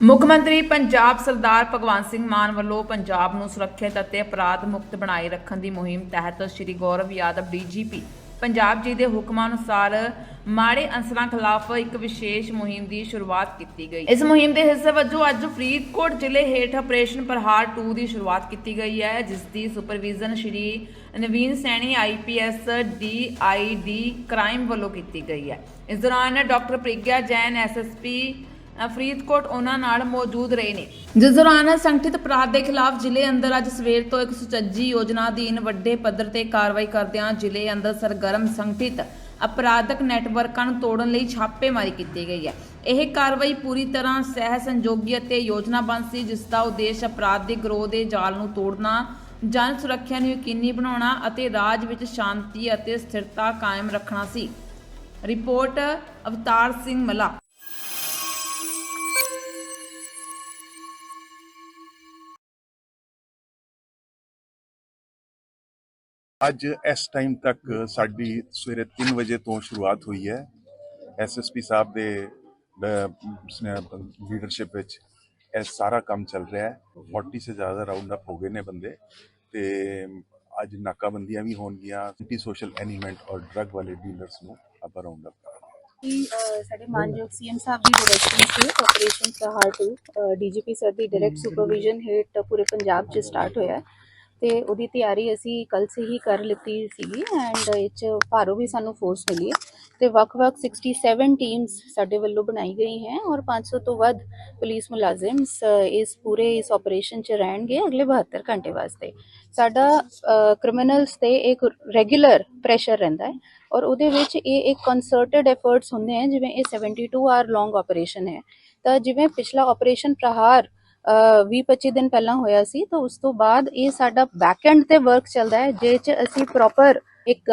ਮੁੱਖ ਮੰਤਰੀ ਪੰਜਾਬ ਸਰਦਾਰ ਭਗਵੰਤ ਸਿੰਘ ਮਾਨ ਵੱਲੋਂ ਪੰਜਾਬ ਨੂੰ ਸੁਰੱਖਿਅਤ ਅਤੇ ਅਪਰਾਧ ਮੁਕਤ ਬਣਾਏ ਰੱਖਣ ਦੀ ਮੁਹਿੰਮ ਤਹਿਤ ਸ੍ਰੀ ਗੌਰਵ ਯਾਦਵ ਡੀਜੀਪੀ ਪੰਜਾਬ ਜੀ ਦੇ ਹੁਕਮਾਂ ਅਨੁਸਾਰ ਮਾੜੇ ਅੰਸਰਾਂ ਖਿਲਾਫ ਇੱਕ ਵਿਸ਼ੇਸ਼ ਮੁਹਿੰਮ ਦੀ ਸ਼ੁਰੂਆਤ ਕੀਤੀ ਗਈ। ਇਸ ਮੁਹਿੰਮ ਦੇ ਹਿੱਸੇ ਵਜੋਂ ਅੱਜ ਫਰੀਦਕੋਟ ਜ਼ਿਲ੍ਹੇ ਹੇਠ ਆਪਰੇਸ਼ਨ ਪ੍ਰਹਾਰ 2 ਦੀ ਸ਼ੁਰੂਆਤ ਕੀਤੀ ਗਈ ਹੈ ਜਿਸ ਦੀ supervision Shri Naveen Saini IPS DIG crime ਵੱਲੋਂ ਕੀਤੀ ਗਈ ਹੈ। ਇਸ ਦੌਰਾਨ doctor Pragya Jain SSP uh, Faridkot ਉਹਨਾਂ ਨਾਲ ਮੌਜੂਦ ਰਹੇ ਨੇ। ਜਿਸ ਦੌਰਾਨ ਸੰਗਠਿਤ ਅਪਰਾਧ ਦੇ ਖਿਲਾਫ ਜ਼ਿਲ੍ਹੇ ਅੰਦਰ ਅੱਜ ਸਵੇਰ ਤੋਂ ਇੱਕ ਸੁਚੱਜੀ ਯੋਜਨਾ ਅਧੀਨ ਵੱਡੇ ਪੱਧਰ ਤੇ ਕਾਰਵਾਈ ਕਰਦਿਆਂ ਜ਼ਿਲ੍ਹੇ ਅੰਦਰ ਸਰਗਰਮ ਸੰਗਠਿਤ ਅਪਰਾਧਕ ਨੈਟਵਰਕਾਂ ਨੂੰ ਤੋੜਨ ਲਈ ਛਾਪੇਮਾਰੀ ਕੀਤੀ ਗਈ ਹੈ। ਇਹ ਕਾਰਵਾਈ ਪੂਰੀ ਤਰ੍ਹਾਂ ਸਹਿ ਸੰਜੋਗੀ ਅਤੇ ਯੋਜਨਾਬੰਦ ਸੀ, ਜਿਸ ਦਾ ਉਦੇਸ਼ ਅਪਰਾਧ ਦੇ ਗਰੋਹ ਦੇ ਜਾਲ ਨੂੰ ਤੋੜਨਾ, ਜਨ ਸੁਰੱਖਿਆ ਨੂੰ ਯਕੀਨੀ ਬਣਾਉਣਾ ਅਤੇ ਰਾਜ ਵਿੱਚ ਸ਼ਾਂਤੀ ਅਤੇ ਸਥਿਰਤਾ ਕਾਇਮ ਰੱਖਣਾ ਸੀ। ਰਿਪੋਰਟ ਅਵਤਾਰ ਸਿੰਘ ਮਲਾ। ਅੱਜ ਇਸ ਟਾਈਮ ਤੱਕ ਸਾਡੀ ਸਵੇਰੇ 3 ਵਜੇ ਤੋਂ ਸ਼ੁਰੂਆਤ ਹੋਈ ਹੈ। ਐਸਐਸਪੀ ਸਾਹਿਬ ਦੇ ਲੀਡਰਸ਼ਿਪ ਵਿੱਚ ਇਹ ਸਾਰਾ ਕੰਮ ਚੱਲ ਰਿਹਾ ਹੈ। 40 ਸੇ ਜ਼ਿਆਦਾ ਰਾਉਂਡ ਅਪ ਹੋ ਗਏ ਨੇ ਬੰਦੇ ਤੇ ਅੱਜ ਨਾਕਾਬੰਦੀਆਂ ਵੀ ਹੋਣਗੀਆਂ। ਐਂਟੀ ਸੋਸ਼ਲ ਐਲੀਮੈਂਟ ਔਰ ਡਰੱਗ ਵਾਲੇ ਡੀਲਰਸ ਨੂੰ ਆਪਾਂ ਰਾਉਂਡ ਅਪ ਕਿ ਸਾਡੇ ਮਾਨਯੋਗ ਸੀਐਮ ਸਾਹਿਬ ਦੀ ਡਾਇਰੈਕਸ਼ਨ ਸੀ operation Sahar two DGP sir ਦੀ ਡਾਇਰੈਕਟ ਸੁਪਰਵਿਜ਼ਨ ਹੇਠ ਪੂਰੇ ਪੰਜਾਬ 'ਚ ਸਟਾਰਟ ਹੋਇਆ ਹੈ। ਤੇ ਉਹਦੀ ਤਿਆਰੀ ਅਸੀਂ ਕੱਲ ਸੇ ਹੀ ਕਰ ਲਿੱਤੀ ਸੀਗੀ ਐਂਡ ਇਹ 'ਚ ਭਾਰੋ ਵੀ ਸਾਨੂੰ ਫੋਰਸ ਮਿਲੀ ਹੈ। ਤੇ ਵੱਖ-ਵੱਖ 67 ਟੀਮਸ ਸਾਡੇ ਵੱਲੋਂ ਬਣਾਈ ਗਈ ਹੈ ਔਰ 500 ਤੋਂ ਵੱਧ ਪੁਲਿਸ ਮੁਲਾਜ਼ਮਸ ਇਸ ਪੂਰੇ ਇਸ ਆਪਰੇਸ਼ਨ 'ਚ ਰਹਿਣਗੇ ਅਗਲੇ 72 ਘੰਟੇ ਵਾਸਤੇ। ਸਾਡਾ ਕ੍ਰਿਮੀਨਲਸ ਤੇ ਇੱਕ ਰੈਗੂਲਰ ਪ੍ਰੈਸ਼ਰ ਰਹਿੰਦਾ ਹੈ ਔਰ ਉਹਦੇ ਵਿੱਚ ਇਹ ਇੱਕ ਕਨਸਰਟਡ ਐਫਰਟਸ ਹੁੰਦੇ ਹਨ ਜਿਵੇਂ ਇਹ 72 ਆਰ ਲੌਂਗ ਆਪਰੇਸ਼ਨ ਹੈ। ਤਾਂ ਜਿਵੇਂ ਪਿਛਲਾ ਆਪਰੇਸ਼ਨ ਪ੍ਰਹਾਰ 20-25 ਦਿਨ ਪਹਿਲਾਂ ਹੋਇਆ ਸੀ, ਤਾਂ ਉਸ ਤੋਂ ਬਾਅਦ ਇਹ ਸਾਡਾ ਬੈਕਐਂਡ ਤੇ ਵਰਕ ਚੱਲਦਾ ਹੈ ਜਿਹ 'ਚ ਅਸੀਂ ਪ੍ਰੋਪਰ ਇੱਕ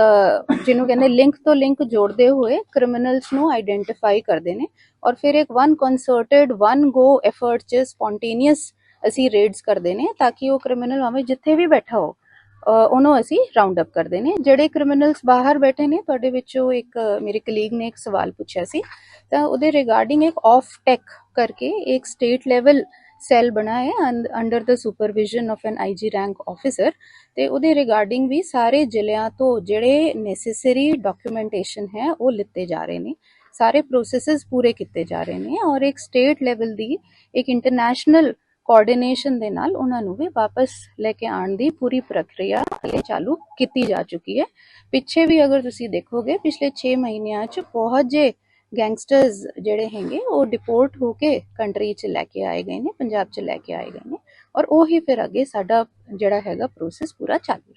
ਜਿਹਨੂੰ ਕਹਿੰਦੇ ਲਿੰਕ ਤੋਂ ਲਿੰਕ ਜੋੜਦੇ ਹੋਏ ਕ੍ਰਿਮੀਨਲਸ ਨੂੰ ਆਈਡੈਂਟੀਫਾਈ ਕਰਦੇ ਨੇ ਔਰ ਫਿਰ ਇੱਕ one concerted one go effort 'ਚ ਸਪੌਂਟੇਨੀਅਸ ਅਸੀਂ ਰੇਡਸ ਕਰਦੇ ਨੇ ਤਾਂ ਕਿ ਉਹ ਕ੍ਰਿਮੀਨਲ ਭਾਵੇਂ ਜਿੱਥੇ ਵੀ ਬੈਠਾ ਹੋ ਉਹਨੂੰ ਅਸੀਂ ਰਾਉਂਡ ਅਪ ਕਰਦੇ ਨੇ। ਜਿਹੜੇ ਕ੍ਰਿਮੀਨਲਸ ਬਾਹਰ ਬੈਠੇ ਨੇ, ਤੁਹਾਡੇ ਵਿੱਚੋਂ ਇੱਕ ਮੇਰੇ ਕਲੀਗ ਨੇ ਇੱਕ ਸਵਾਲ ਪੁੱਛਿਆ ਸੀ, ਤਾਂ ਉਹਦੇ ਰਿਗਾਰਡਿੰਗ ਇੱਕ ਆਫ ਟੈਕ ਕਰਕੇ ਇੱਕ ਸਟੇਟ ਲੈਵਲ ਸੈੱਲ ਬਣਾ ਹੈ under the supervision of an IG rank officer ਤੇ ਉਹਦੇ ਰਿਗਾਰਡਿੰਗ ਵੀ ਸਾਰੇ ਜ਼ਿਲ੍ਹਿਆਂ ਤੋਂ ਜਿਹੜੇ ਨੈਸੈਸਰੀ ਡਾਕੂਮੈਂਟੇਸ਼ਨ ਹੈ ਉਹ ਲਿੱਤੇ ਜਾ ਰਹੇ ਨੇ। ਸਾਰੇ ਪ੍ਰੋਸੈਸਸ ਪੂਰੇ ਕੀਤੇ ਜਾ ਰਹੇ ਨੇ ਔਰ ਇੱਕ ਸਟੇਟ ਲੈਵਲ ਦੀ ਇੱਕ ਇੰਟਰਨੈਸ਼ਨਲ ਕੋਆਰਡੀਨੇਸ਼ਨ ਦੇ ਨਾਲ ਉਹਨਾਂ ਨੂੰ ਵੀ ਵਾਪਸ ਲੈ ਕੇ ਆਉਣ ਦੀ ਪੂਰੀ ਪ੍ਰਕਿਰਿਆ ਹਲੇ ਚਾਲੂ ਕੀਤੀ ਜਾ ਚੁੱਕੀ ਹੈ। ਪਿੱਛੇ ਵੀ ਅਗਰ ਤੁਸੀਂ ਦੇਖੋਗੇ, ਪਿਛਲੇ 6 ਮਹੀਨਿਆਂ 'ਚ ਬਹੁਤ ਜੇ ਗੈਂਗਸਟਰਸ ਜਿਹੜੇ ਹੈਗੇ, ਉਹ ਡਿਪੋਰਟ ਹੋ ਕੇ ਕੰਟਰੀ 'ਚ ਲੈ ਕੇ ਆਏ ਗਏ ਨੇ, ਪੰਜਾਬ 'ਚ ਲੈ ਕੇ ਆਏ ਗਏ ਨੇ ਔਰ ਉਹੀ ਫਿਰ ਅੱਗੇ ਸਾਡਾ ਜਿਹੜਾ ਹੈਗਾ ਪ੍ਰੋਸੈਸ ਪੂਰਾ ਚੱਲ ਰਿਹਾ